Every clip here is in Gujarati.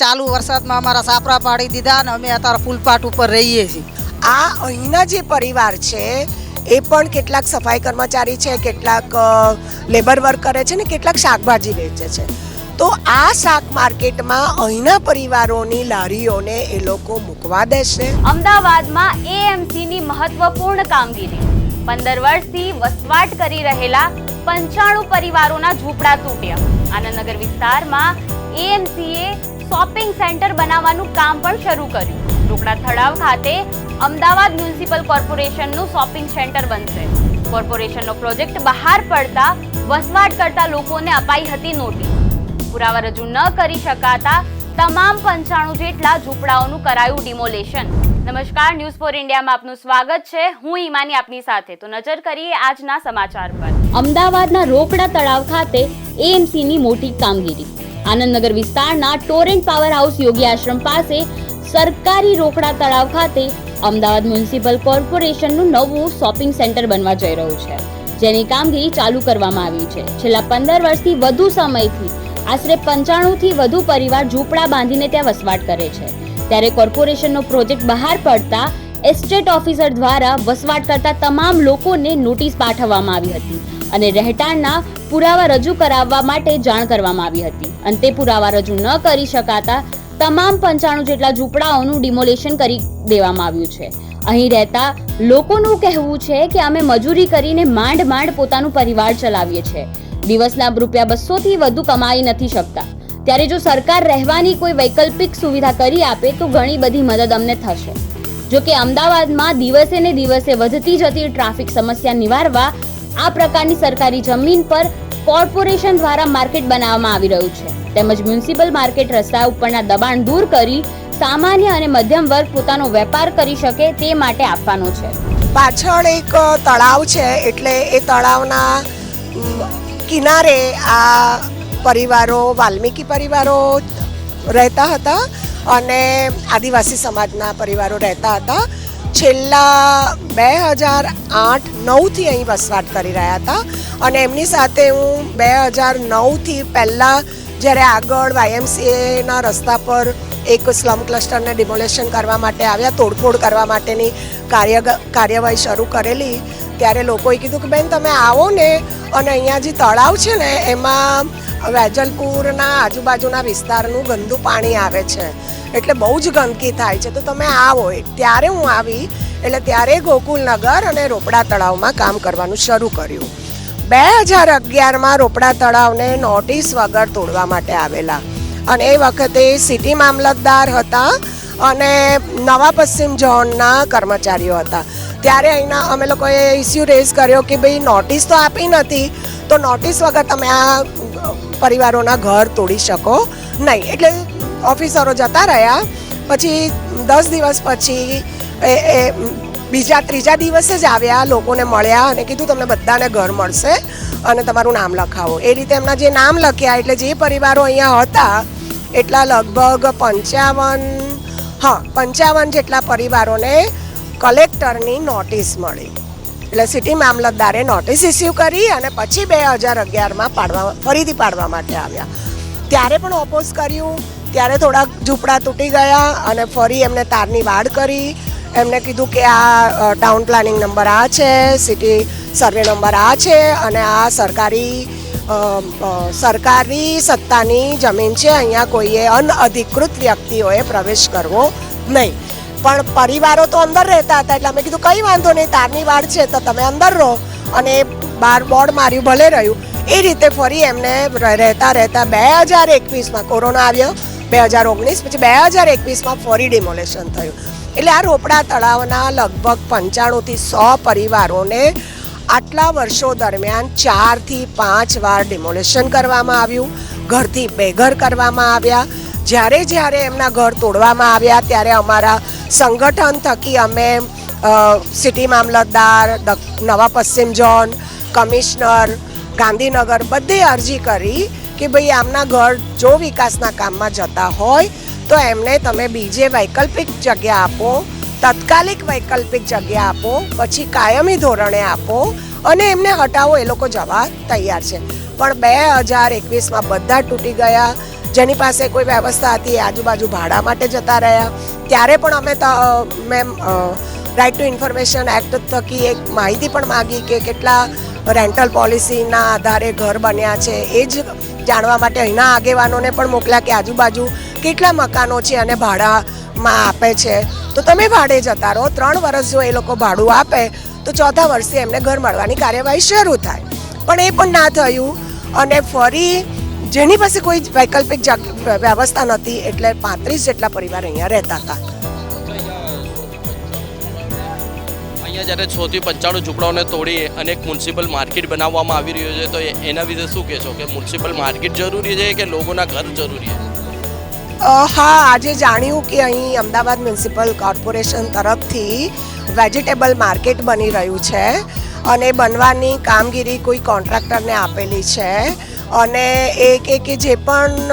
ચાલુ વરસાદમાં અમારા સાપરા પાડી દીધા અને અમે અત્યારે ફૂલપાટ ઉપર રહીએ છીએ. આ અહીંના જે પરિવાર છે એ પણ કેટલાક સફાઈ કર્મચારી છે કેટલાક લેબર વર્ક કરે છે ને કેટલાક શાકભાજી વેચે છે. તો આ શાક માર્કેટમાં અહીંના પરિવારોની લારીઓને એ લોકો મૂકવા દેશે. અમદાવાદમાં એએમસીની મહત્વપૂર્ણ કામગીરી. પંદર વર્ષથી વસવાટ કરી રહેલા પંચાણું પરિવારોના ઝૂંપડા તૂટ્યા. આનંદનગર વિસ્તારમાં એએમસીએ શોપિંગ સેન્ટર બનાવવાનું કામ પણ શરૂ કર્યું. ઢોકળા તળાવ ખાતે અમદાવાદ મ્યુનિસિપલ કોર્પોરેશનનું શોપિંગ સેન્ટર બનશે. કોર્પોરેશનનો પ્રોજેક્ટ બહાર પડતા, વસવાટ કરતા લોકોને અપાઈ હતી નોટિસ. પુરાવા રજૂ ન કરી શકાતા તમામ પંચાણું જેટલા ઝૂંપડાઓનું કરાયું ડિમોલેશન. નમસ્કાર, ન્યૂઝ ફોર ઇન્ડિયામાં આપનું સ્વાગત છે. હું ઈમાની આપની સાથે. તો નજર કરીએ આજના સમાચાર પર. અમદાવાદના રોકડા તળાવ ખાતે એએમસીની મોટી કામગીરી. આનંદનગર વિસ્તારના Torrent power house Yogi Ashram પાસે સરકારી રોકડા તળાવ ખાતે અમદાવાદ મ્યુનિસિપલ કોર્પોરેશનનું નવું શોપિંગ સેન્ટર બનવા જઈ રહ્યું છે, જેની કામગીરી ચાલુ કરવામાં આવી છે. છેલ્લા પંદર વર્ષથી વધુ સમયથી આશરે પંચાણુંથી વધુ પરિવાર ઝૂંપડા બાંધીને ત્યાં વસવાટ કરે છે. ત્યારે કોર્પોરેશનનો પ્રોજેક્ટ બહાર પડતા એસ્ટેટ ઓફિસર દ્વારા વસવાટ કરતા તમામ લોકોને નોટિસ પાઠવવામાં આવી હતી. અને રહેઠાણના પુરાવા રજૂ કરાવવા માટે જાણ કરવામાં આવી હતી. અને તે પુરાવા રજૂ ન કરી શકાતા તમામ પંચાણું જેટલા ઝૂંપડાઓનું ડિમોલેશન કરી દેવામાં આવ્યું છે. અહીં રહેતા લોકોનું કહેવું છે કે અમે મજૂરી કરીને માંડ માંડ પોતાનું પરિવાર ચલાવીએ છીએ દિવસના રૂપિયા બસોથી વધુ કમાઈ નથી શકતા. ત્યારે જો સરકાર રહેવાની કોઈ વૈકલ્પિક સુવિધા કરી આપે તો ઘણી બધી મદદ અમને થશે. જો કે અમદાવાદમાં દિવસે ને દિવસે વધતી જતી ટ્રાફિક સમસ્યા નિવારવા આ પ્રકારની સરકારી જમીન પર કોર્પોરેશન દ્વારા માર્કેટ બનાવવામાં આવી રહ્યું છે. તેમજ મ્યુનિસિપલ માર્કેટ રસ્તા ઉપરના દબાણ દૂર કરી સામાન્ય અને મધ્યમ વર્ગ પોતાનો વેપાર કરી શકે તે માટે આપવાનો છે. પાછળ એક તળાવ છે એટલે એ તળાવના કિનારે આ પરિવારો, વાલ્મીકી પરિવારો રહેતા હતા અને આદિવાસી સમાજના પરિવારો રહેતા હતા. છેલ્લા બે હજાર આઠ નવથી અહીં વસવાટ કરી રહ્યા હતા અને એમની સાથે હું બે હજાર નવથી પહેલાં જ્યારે આગળ વાયએમસીએના રસ્તા પર એક સ્લમ ક્લસ્ટરને ડિમોલેશન કરવા માટે આવ્યા, તોડફોડ કરવા માટેની કાર્ય કાર્યવાહી શરૂ કરેલી, ત્યારે લોકોએ કીધું કે બેન તમે આવો ને અને અહીંયા જે તળાવ છે ને, એમાં વેજલપુરના આજુબાજુના વિસ્તારનું ગંદુ પાણી આવે છે. એટલે બહુ જ ગંદકી થાય છે. તો તમે આવો. ત્યારે હું આવી, એટલે ત્યારે ગોકુલનગર અને રોપડા તળાવમાં કામ કરવાનું શરૂ કર્યું. બે હજાર અગિયારમાં રોપડા તળાવને નોટિસ વગર તોડવા માટે આવેલા. અને એ વખતે સિટી મામલતદાર હતા અને નવા પશ્ચિમ ઝોનના કર્મચારીઓ હતા. ત્યારે અહીંના અમે લોકોએ ઇસ્યુ રેઝ કર્યો કે ભાઈ નોટિસ તો આપી નથી. તો નોટિસ વગર તમે આ પરિવારોના ઘર તોડી શકો નહીં. એટલે ઓફિસરો જતા રહ્યા. પછી દસ દિવસ પછી એ બીજા, ત્રીજા દિવસે જ આવ્યા, લોકોને મળ્યા અને કીધું તમને બધાને ઘર મળશે અને તમારું નામ લખાવો. એ રીતે એમના જે નામ લખ્યા એટલે જે પરિવારો અહીંયા હતા, એટલા લગભગ પંચાવન, હા, પંચાવન જેટલા પરિવારોને કલેક્ટરની નોટિસ મળી. એટલે સિટી મામલતદારે નોટિસ ઇસ્યુ કરી અને પછી બે હજાર અગિયારમાં પાડવા ફરીથી પાડવા માટે આવ્યા. ત્યારે પણ ઓપોઝ કર્યું. ત્યારે થોડાક ઝૂંપડા તૂટી ગયા અને ફરી એમને તારની વાડ કરી. એમને કીધું કે આ ટાઉન પ્લાનિંગ નંબર આ છે સિટી સર્વે નંબર આ છે અને આ સરકારી સરકારી સત્તાની જમીન છે. અહીંયા કોઈએ અનઅધિકૃત વ્યક્તિઓએ પ્રવેશ કરવો નહીં. પણ પરિવારો તો અંદર રહેતા હતા, એટલે અમે કીધું કંઈ વાંધો નહીં, તારની વાડ છે તો તમે અંદર રહો. અને બાર બોર્ડ માર્યું, ભલે રહ્યું. એ રીતે ફરી એમને રહેતા રહેતા બે હજાર એકવીસમાં કોરોના આવ્યો, બે હજાર ઓગણીસ પછી બે હજાર એકવીસમાં ફરી ડિમોલેશન થયું. એટલે આ રોપડા તળાવના લગભગ પંચાણુંથી સો પરિવારોને આટલા વર્ષો દરમિયાન ચારથી પાંચ વાર ડિમોલેશન કરવામાં આવ્યું, ઘરથી બેઘર કરવામાં આવ્યા. જ્યારે જ્યારે એમના ઘર તોડવામાં આવ્યા ત્યારે અમારા સંગઠન થકી અમે સિટી મામલતદાર નવા પશ્ચિમ ઝોન, કમિશનર, ગાંધીનગર બધે અરજી કરી કે ભાઈ આમના ઘર જો વિકાસના કામમાં જતા હોય તો એમને તમે બીજે વૈકલ્પિક જગ્યા આપો, તાત્કાલિક વૈકલ્પિક જગ્યા આપો, પછી કાયમી ધોરણે આપો અને એમને હટાવો એ લોકો જવા તૈયાર છે. પણ બે હજાર એકવીસમાં બધા તૂટી ગયા. જેની પાસે કોઈ વ્યવસ્થા હતી આજુબાજુ ભાડા માટે જતા રહ્યા. ત્યારે પણ અમે ma'am right to information act થકી એક માહિતી પણ માગી કે કેટલા રેન્ટલ પોલિસીના આધારે ઘર બન્યા છે. એ જ જાણવા માટે અહીંના આગેવાનોને પણ મોકલ્યા કે આજુબાજુ કેટલા મકાનો છે અને ભાડામાં આપે છે. તો તમે ભાડે જતા રહો. ત્રણ વર્ષ જો એ લોકો ભાડું આપે, તો ચોથા વર્ષે એમને ઘર મળવાની કાર્યવાહી શરૂ થાય. પણ એ પણ ના થયું. અને ફરી જેની પાસે કોઈ વૈકલ્પિક વ્યવસ્થા નથી એટલે પાંત્રીસ જેટલા પરિવાર અહીંયા રહેતા હતા. અહીંયા જ્યારે છથી પંચાણું ઝૂંપડાઓને તોડી અને એક મ્યુનિસિપલ માર્કેટ બનાવવામાં આવી રહ્યું છે તો એના વિશે શું કહેશો? કે મ્યુનિસિપલ માર્કેટ જરૂરી છે કે લોકોના ઘર જરૂરી છે? હા આજે જાણ્યું કે અહીં અમદાવાદ મ્યુનિસિપલ કોર્પોરેશન તરફથી વેજીટેબલ માર્કેટ બની રહ્યું છે અને બનવાની કામગીરી કોઈ કોન્ટ્રાક્ટરને આપેલી છે. અને એ કે કે જે પણ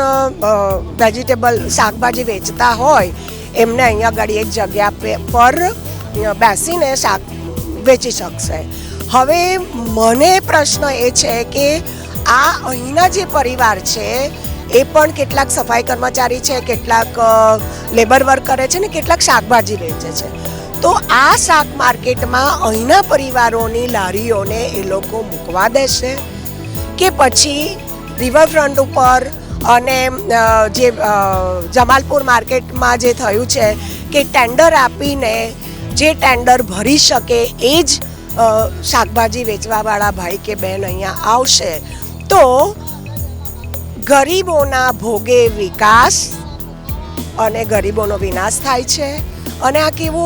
વેજીટેબલ શાકભાજી વેચતા હોય, એમને અહીંયા આગળ એક જગ્યા પર બેસીને શાક વેચી શકશે. હવે મને પ્રશ્ન એ છે કે આ અહીંના જે પરિવાર છે, એ પણ કેટલાક સફાઈ કર્મચારી છે, કેટલાક લેબર વર્ક કરે છે ને કેટલાક શાકભાજી વેચે છે. તો આ શાક માર્કેટમાં અહીંના પરિવારોની લારીઓને એ લોકો મૂકવા દેશે? કે પછી રિવરફ્રન્ટ ઉપર અને જે જમાલપુર માર્કેટમાં જે થયું છે કે ટેન્ડર આપીને જે ટેન્ડર ભરી શકે એ જ શાકભાજી વેચવાવાળા ભાઈ કે બહેન અહીંયા આવશે. તો ગરીબોના ભોગે વિકાસ અને ગરીબોનો વિનાશ થાય છે. અને આ કેવો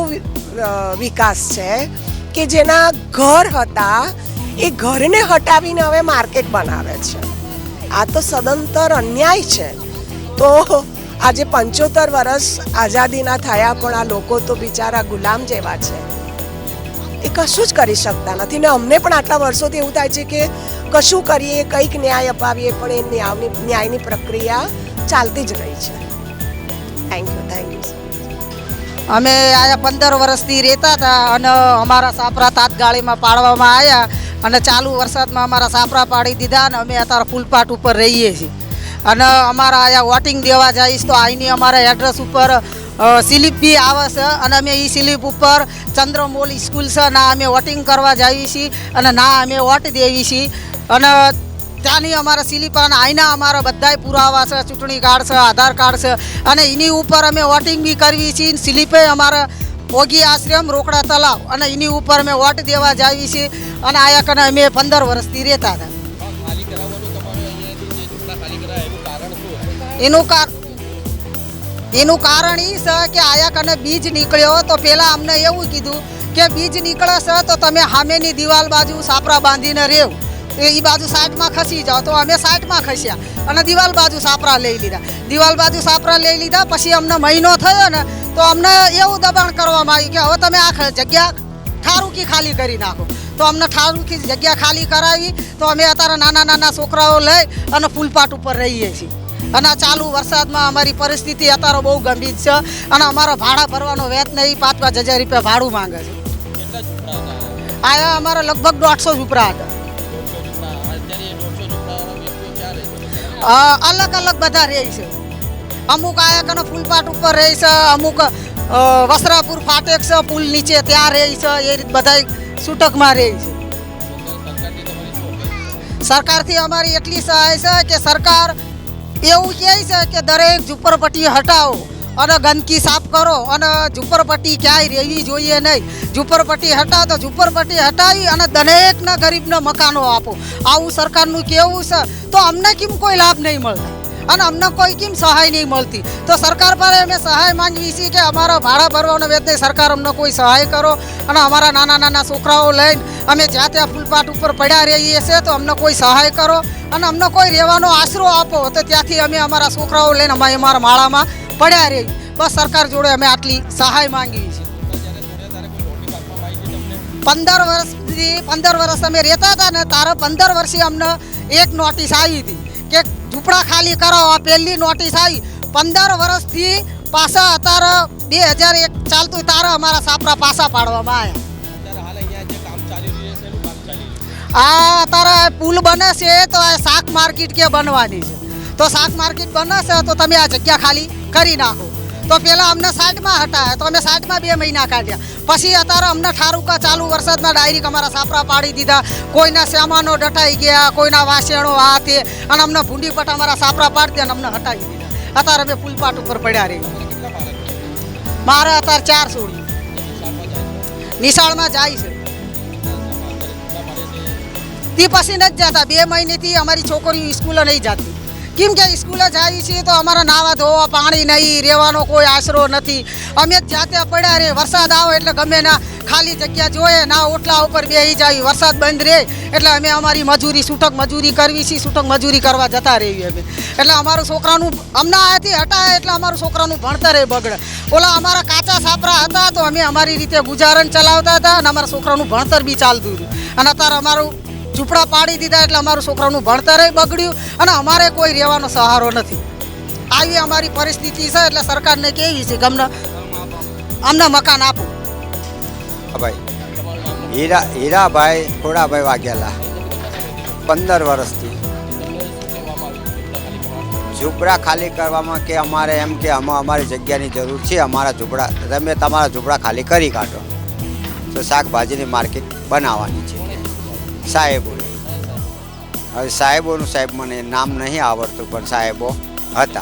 વિકાસ છે કે જેના ઘર હતા એ ઘરને હટાવીને હવે માર્કેટ બનાવે છે. આ તો સદંતર અન્યાય છે. તો આજે પંચોતેર વર્ષ આઝાદીના થયા પણ આ લોકો તો બિચારા ગુલામ જેવા છે. એ કશું જ કરી શકતા નથી. ને અમને પણ આટલા વર્ષોથી એવું થાય છે કે કશું કરીએ, કંઈક ન્યાય અપાવીએ, પણ એ ન્યાયની ન્યાયની પ્રક્રિયા ચાલતી જ રહી છે. થેન્ક યુ થેન્ક યુ અમે આયા પંદર વર્ષથી રહેતા હતા અને અમારા સાપરા તાતગાળીમાં પાડવામાં આવ્યા અને ચાલુ વરસાદમાં અમારા સાપરા પાડી દીધા અને અમે અત્યારે ફૂલપાટ ઉપર રહીએ છીએ. અને અમારા અહીંયા વોટિંગ દેવા જઈશ તો અહીંની અમારા એડ્રેસ ઉપર સ્લીપ બી આવે છે અને અમે એ સ્લીપ ઉપર ચંદ્રમોલ સ્કૂલ છે, ના અમે વોટિંગ કરવા જઈએ છીએ અને ના અમે વોટ દેવી છીએ. અને ત્યાંની અમારા સ્લીપ અને આઈના અમારા બધાય પુરાવા છે, ચૂંટણી કાર્ડ છે, આધાર કાર્ડ છે અને એની ઉપર અમે વોટિંગ બી કરવી છીએ. સ્લીપે અમારા ઓગી આશ્રમ, રોકડા તલાવ અને એની ઉપર અમે વોટ દેવા જાવી છીએ અને આયા કને અમે પંદર વર્ષથી રહેતા હતા. એનું એનું કારણ એ છે કે આયા કને બીજ નીકળ્યો તો પહેલાં અમને એવું કીધું કે બીજ નીકળે છે તો તમે સામેની દિવાલ બાજુ સાપરા બાંધીને રહેવ. એ બાજુ સાઈડમાં ખસી જાઓ તો અમે સાઈડમાં ખસ્યા. અને દિવાલ બાજુ સાપરા લઈ લીધા. દિવાલ બાજુ સાપરા લઈ લીધા પછી અમને મહિનો થયો ને તો અમને એવું દબાણ કરવામાં આવ્યું કે હવે તમે આ જગ્યા ઠારુકી ખાલી કરી નાખો. તો અમને ઠારુકી જગ્યા ખાલી કરાવી તો અમે અત્યારે નાના નાના છોકરાઓ લઈ અને ફૂલપાટ ઉપર રહીએ છીએ. અને ચાલુ વરસાદમાં અમારી પરિસ્થિતિ અત્યારે બહુ ગંભીર છે અને અમારો ભાડા ભરવાનો વેત નહીં પાંચ પાંચ હજાર રૂપિયા ભાડું માંગે છે. આયા અમારા લગભગ દોઢસો ઝૂંપડા હતા. અલગ અલગ બધા રહે છે અમુક આયા કને ફૂલપાટ ઉપર રહે છે, અમુક વસ્ત્રાપુર ફાટેક છે, પુલ નીચે ત્યાં રહે છે, એ રીત બધા છૂટકમાં રહે છે? સરકારથી અમારી એટલી સહાય છે કે સરકાર એવું કહે છે કે દરેક ઝુંપડપટ્ટી હટાવો અને ગંદકી સાફ કરો અને ઝુંપડપટ્ટી ક્યાંય રહેવી જોઈએ નહીં. ઝુંપડપટ્ટી હટાવો તો ઝુંપડપટ્ટી હટાવી અને દરેકના ગરીબને મકાનો આપો. આવું સરકારનું કેવું છે. તો અમને કેમ કોઈ લાભ નહીં મળતો? અને અમને કોઈ કેમ સહાય નહીં મળતી? તો સરકાર પર અમે સહાય માંગવી છીએ કે અમારા ભાડા ભરવાનો વેત સરકાર અમને કોઈ સહાય કરો અને અમારા નાના નાના છોકરાઓ લઈને અમે જ્યાં ત્યાં ફૂલપાટ ઉપર પડ્યા રહીએ છીએ તો અમને કોઈ સહાય કરો અને અમને કોઈ રહેવાનો આશરો આપો તો ત્યાંથી અમે અમારા છોકરાઓ લઈને અમે અમારા માળામાં પડ્યા રહે બસ સરકાર જોડે અમે આટલી સહાય માંગીએ છીએ. પંદર વર્ષથી, પંદર વર્ષ અમે રહેતા હતા ને તારે પંદર વર્ષે અમને એક નોટિસ આવી હતી કે ઝૂંપડા ખાલી કરાવો આ પહેલી નોટિસ આવી. પંદર વર્ષથી પાછા અત્યારે બે હજાર એક ચાલતું તારે અમારા સાપરા પાછા પાડવામાં આવ્યા. આ અત્યારે પુલ બને છે તો આ શાક માર્કેટ કે બનવાની છે? તો શાક માર્કેટ છે તો તમે આ જગ્યા ખાલી કરી નાખો. તો પહેલાં અમને સાઈડમાં હટાયા, તો અમે સાઈડમાં બે મહિના કાઢ્યા. પછી અત્યારે અમને ઠારુકા ચાલુ વરસાદમાં ડાયરેક અમારા સાપરા પાડી દીધા. કોઈના સામાનો ડટાઈ ગયા, કોઈના વાસણો આ તે અને અમને ભૂંડી પટ અમારા સાપરા પાડી અને અમને હટાવી દીધા. અત્યારે અમે ફૂલપાટ ઉપર પડ્યા રહી મારે અત્યારે ચાર સોડી નિશાળમાં જાય છે. તે પછી નથી જતા. બે મહિનેથી અમારી છોકરીઓ સ્કૂલે નહીં જતી. કેમ કે સ્કૂલે જાય છે તો અમારા નાવા ધોવા, પાણી નહીં, રહેવાનો કોઈ આશરો નથી. અમે જાતે પડ્યા રે, વરસાદ આવે એટલે ગમે ના ખાલી જગ્યા જોઈએ, ના ઓટલા ઉપર બેસી જાય, વરસાદ બંધ રહે એટલે અમે અમારી મજૂરી છૂટક મજૂરી કરવી છે છૂટક મજૂરી કરવા જતા રહીએ અમે. એટલે અમારું છોકરાનું અમને આથી હટાય એટલે અમારું છોકરાનું ભણતર એ બગડે. ઓલા અમારા કાચા સાપરા હતા તો અમે અમારી રીતે ગુજારણ ચલાવતા હતા અને અમારા છોકરાનું ભણતર બી ચાલતું હતું. અને અત્યારે અમારું ઝૂંપડા પાડી દીધા એટલે અમારું છોકરાનું ભણતર બગડ્યું અને અમારે કોઈ રહેવાનો સહારો નથી. આવી અમારી પરિસ્થિતિ છે એટલે સરકારને કેવી છે ગમને અમને મકાન આપો. ભાઈ. હીરા, હીરાભાઈ થોડાભાઈ વાઘેલા. પંદર વર્ષથી. ઝૂંપડા ખાલી કરવામાં કે અમારે એમ કે અમે અમારી જગ્યાની જરૂર છે, અમારા ઝૂંપડા, તમે તમારા ઝૂંપડા ખાલી કરી કાઢો. તો શાકભાજીની માર્કેટ બનાવવાની છે. સાહેબો. હવે સાહેબોનું સાહેબ મને નામ નહીં આવડતું પણ સાહેબો હતા.